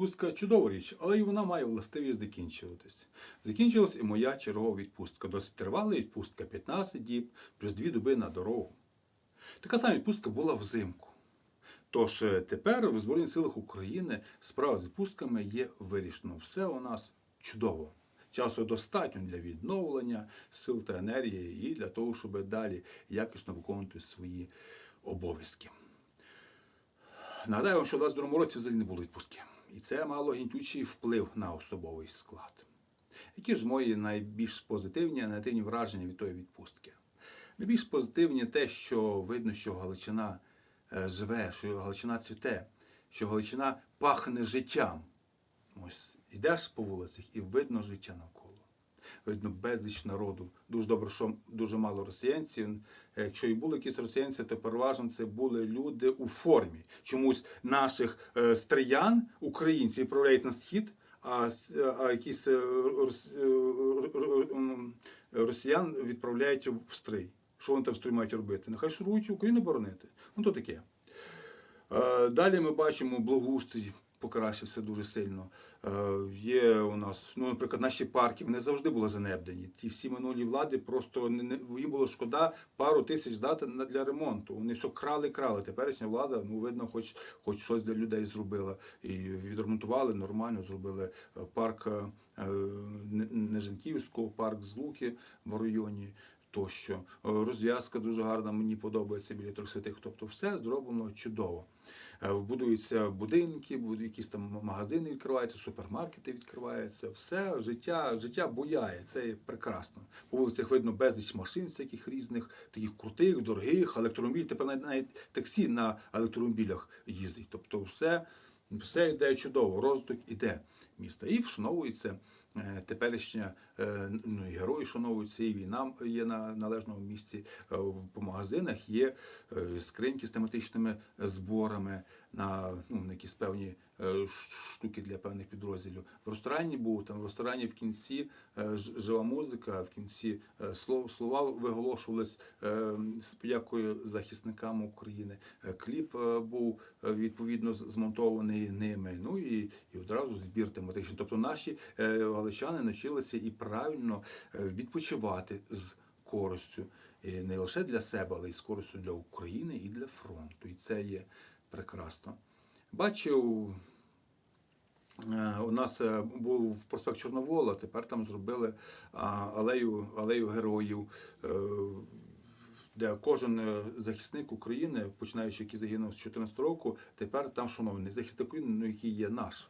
Відпустка чудова річ, але і вона має властивість закінчуватись. Закінчилась і моя чергова відпустка. Досить тривала відпустка 15 діб, плюс 2 доби на дорогу. Така сама відпустка була взимку. Тож е, тепер в Збройних силах України справа з відпустками є вирішено. Все у нас чудово. Часу достатньо для відновлення сил та енергії і для того, щоб далі якісно виконувати свої обов'язки. Нагадаю що в 22 році взагалі не було відпустки. І це мало гнітючий вплив на особовий склад. Які ж мої найбільш позитивні, негативні враження від тої відпустки? Найбільш позитивні те, що видно, що Галичина е, живе, що Галичина цвіте, що Галичина пахне життям. Ось йдеш по вулицях і видно життя навколо. Видно безліч народу. Дуже добре, що дуже мало росіянців. Е, Якщо і були якісь росіянці, то переважно це були люди у формі. Чомусь наших е, стриян, українців, відправляють на схід, а, якісь е, м, росіян відправляють в стрий. Що вони там стрій мають робити? Нехай шурують Україну боронити. Ну то таке. Далі ми бачимо благоустрій покращився дуже сильно. Е, Є у нас, ну, наприклад, наші парки, вони завжди були занедбані. Ті всі минулі влади просто не, їм було шкода пару тисяч дати на- для ремонту. Вони все крали, крали. Теперішня влада, ну видно, хоч, хоч щось для людей зробила. І відремонтували нормально, зробили е, парк е, Не- Нежанківського, парк Злуки в районі. Тощо Е, розв'язка дуже гарна, мені подобається біля трьох святих. Тобто, все зроблено чудово. Е, Будуються будинки, якісь там магазини відкриваються, супермаркети відкриваються. Все життя, життя буяє. Це прекрасно. По вулицях видно безліч машин, всяких різних, таких крутих, дорогих, електромобілів. Тепер навіть, навіть таксі на електромобілях їздять. Тобто, все, все йде чудово, розвиток іде міста. І вшановується теперішня е, ну, герої шановуються, і війна є на належному місці. Е, в- магазинах є е, скриньки з тематичними зборами на, ну, на якісь певні е, штуки для певних підрозділів. В ресторані був там в ресторані в кінці е, жива музика, в кінці е, слова виголошувались з подякою захисникам України. Кліп був відповідно змонтований ними. Ну і, і одразу збір тематичний. Тобто наші галичани навчилися і правильно відпочивати з користю І не лише для себе, але й з користю для України і для фронту. І це є прекрасно. Бачив. е, У нас е, був проспект Чорновола, тепер там зробили алею, алею героїв, е, де кожен е, захисник України, починаючи який загинув з 14 року, тепер там шановний захисник України, ну який є наш.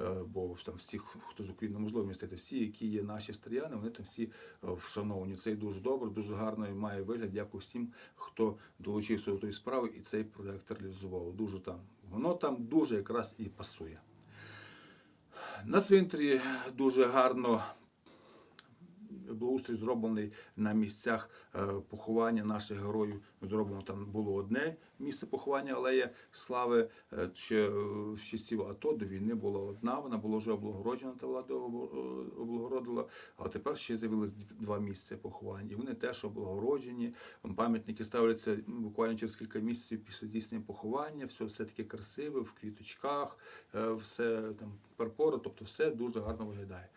Е, Бо там всі, хто з України можливо містити, всі, які є наші стріяни, вони там всі е, вшановані. Це дуже добре, дуже гарно і має вигляд. Дякую всім, хто долучився до тої справи і цей проект реалізував. Дуже там воно там дуже якраз і пасує. На цвинтарі дуже гарно благоустрій зроблений на місцях е, поховання наших героїв. Зроблено там було одне місце поховання алея слави. е, Ще е, з часів АТО до війни була одна. Вона була вже облагороджена, та влада облагородила. А тепер ще з'явилось два місця поховання. І вони теж облагороджені. Пам'ятники ставляться буквально через кілька місяців після здійснення поховання. Все, все таке красиве, в квіточках, все там перпора, тобто все дуже гарно виглядає.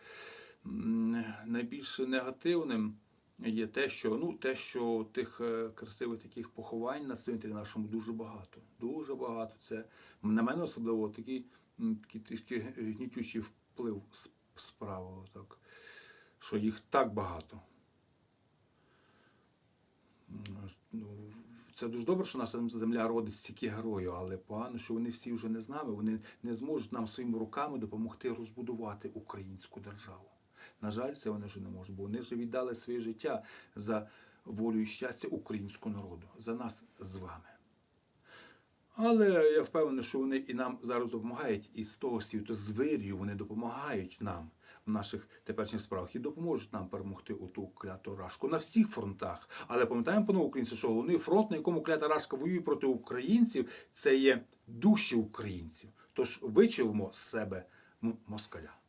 Найбільш негативним є те, що ну те, що тих е, красивих таких поховань на цвинтарі нашому дуже багато. Дуже багато. Це на мене особливо такий, такий трішки гнітючий вплив справило, так, що їх так багато. Ну, це дуже добре, що наша земля родить стільки героїв, але погано, що вони всі вже не з нами. Вони не зможуть нам своїми руками допомогти розбудувати українську державу. На жаль, це вони вже не можуть, бо вони вже віддали своє життя за волю і щастя українського народу, за нас з вами. Але я впевнений, що вони і нам зараз допомагають, і з того світу, з вирію вони допомагають нам в наших теперішніх справах і допоможуть нам перемогти у ту кляту рашку на всіх фронтах. Але пам'ятаємо, панове українці, що головний фронт, на якому клята рашка воює проти українців, це є душі українців. Тож вичавимо з себе москаля.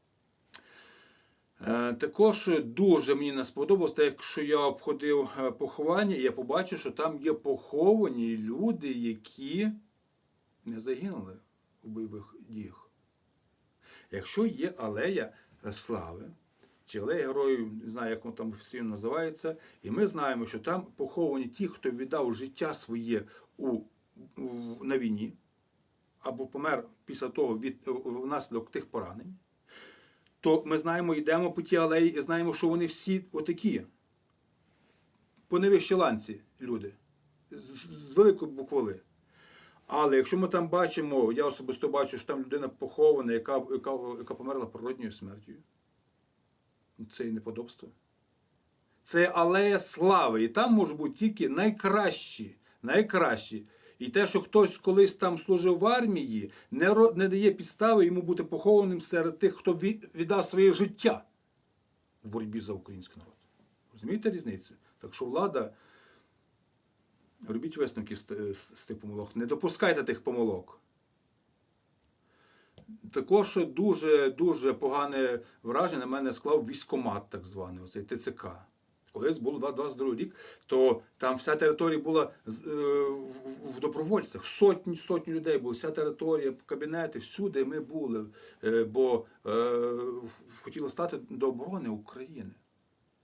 Е, Також дуже мені не сподобалось, те, якщо я обходив е, поховання, я побачив, що там є поховані люди, які не загинули у бойових діях. Якщо є алея слави, чи алея героїв, не знаю, як воно там офіційно називається, і ми знаємо, що там поховані ті, хто віддав життя своє у, на війні, або помер після того від внаслідок тих поранень, то ми знаємо, йдемо по тій алеї і знаємо, що вони всі отакі, по невищій ланці люди, з, великої буквали. Але якщо ми там бачимо, я особисто бачу, що там людина похована, яка, яка, яка померла природньою смертю, це і неподобство. Це алея слави, і там можуть бути тільки найкращі, найкращі. І те, що хтось колись там служив в армії, не, не дає підстави йому бути похованим серед тих, хто віддав своє життя в боротьбі за український народ. Розумієте різницю? Так що влада, робіть висновки з, з, з тих помилок, не допускайте тих помилок. Також дуже дуже погане враження на мене склав військомат, так званий, оцей ТЦК. Колись був 22 рік, то там вся територія була е, в- добровольцях. Сотні сотні людей було, вся територія, кабінети, всюди ми були, е, бо е, хотіли стати до оборони України.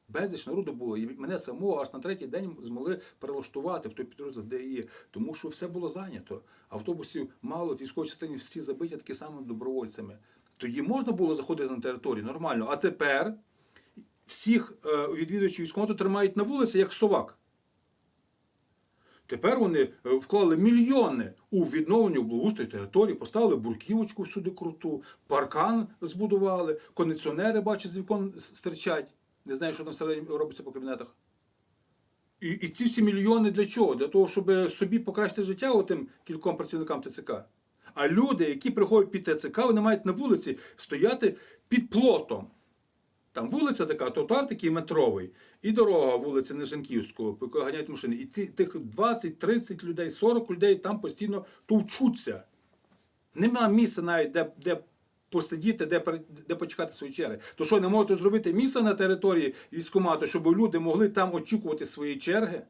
Безліч народу було, і мене самого аж на третій день змогли перелаштувати в той підрозділ, де є. Тому що все було зайнято. Автобусів мало, військовій частині всі забиті такі самими добровольцями. Тоді можна було заходити на територію нормально. А тепер всіх е, відвідувачів військкомату тримають на вулиці, як совак. Тепер вони е, вклали мільйони у відновлення благоустрою території, поставили бурківочку всюди круту, паркан збудували, кондиціонери, бачу, з вікон стирчать. Не знаю, що там всередині робиться по кабінетах. І, і ці всі мільйони для чого? Для того, щоб собі покращити життя отим кільком працівникам ТЦК. А люди, які приходять під ТЦК, вони мають на вулиці стояти під плотом. Там вулиця така, тротуар такий метровий, і дорога вулиця Нежанківського, по якій ганяють машини. І тих 20, 30 людей, 40 людей там постійно товчуться. Нема місця навіть, де, де посидіти, де, де почекати свої черги. То що, не можете зробити місце на території військкомату, щоб люди могли там очікувати свої черги?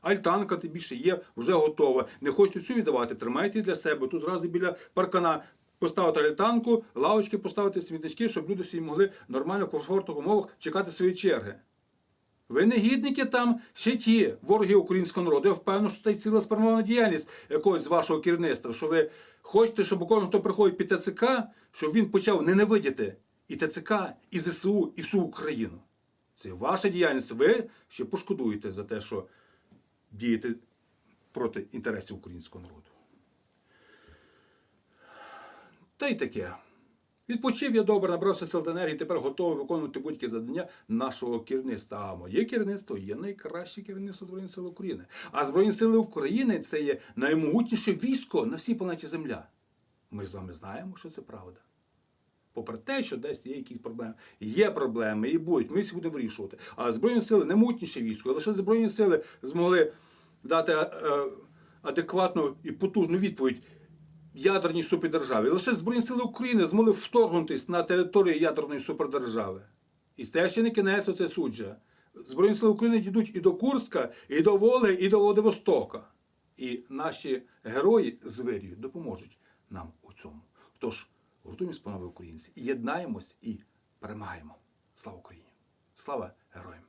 Альтанка тим більше є, вже готова. Не хочете цю віддавати, тримайте для себе. Тут зразу біля паркана поставити альтанку, лавочки поставити смітнички, щоб люди собі могли нормально в комфортних умовах чекати свої черги. Ви негідники там ще ті вороги українського народу. Я впевнений, що це ціла спрямована діяльність якогось з вашого керівництва, що ви хочете, щоб кожен, хто приходить під ТЦК, щоб він почав ненавидіти і ТЦК, і ЗСУ, і всю Україну. Це ваша діяльність. Ви ще пошкодуєте за те, що діяти проти інтересів українського народу. Та й таке. Відпочив я добре, набрався сил енергії, тепер готовий виконувати будь-які завдання нашого керівництва. А моє керівництво є найкраще керівництво Збройних сил України. А Збройні сили України це є наймогутніше військо на всій планеті Земля. Ми з вами знаємо, що це правда. Попри те, що десь є якісь проблеми, є проблеми і будуть, ми всі будемо вирішувати. А Збройні сили не мутніше військо. Лише Збройні сили змогли дати е, е, адекватну і потужну відповідь ядерній супердержаві. Лише Збройні сили України змогли вторгнутися на територію ядерної супердержави. І це ще не кінець оце суджа. Збройні сили України дійдуть і до Курська, і до Воли, і до Владивостока. І наші герої з вирію допоможуть нам у цьому. Тож, гуртуємось, панове українці, єднаємось і перемагаємо. Слава Україні! Слава героям!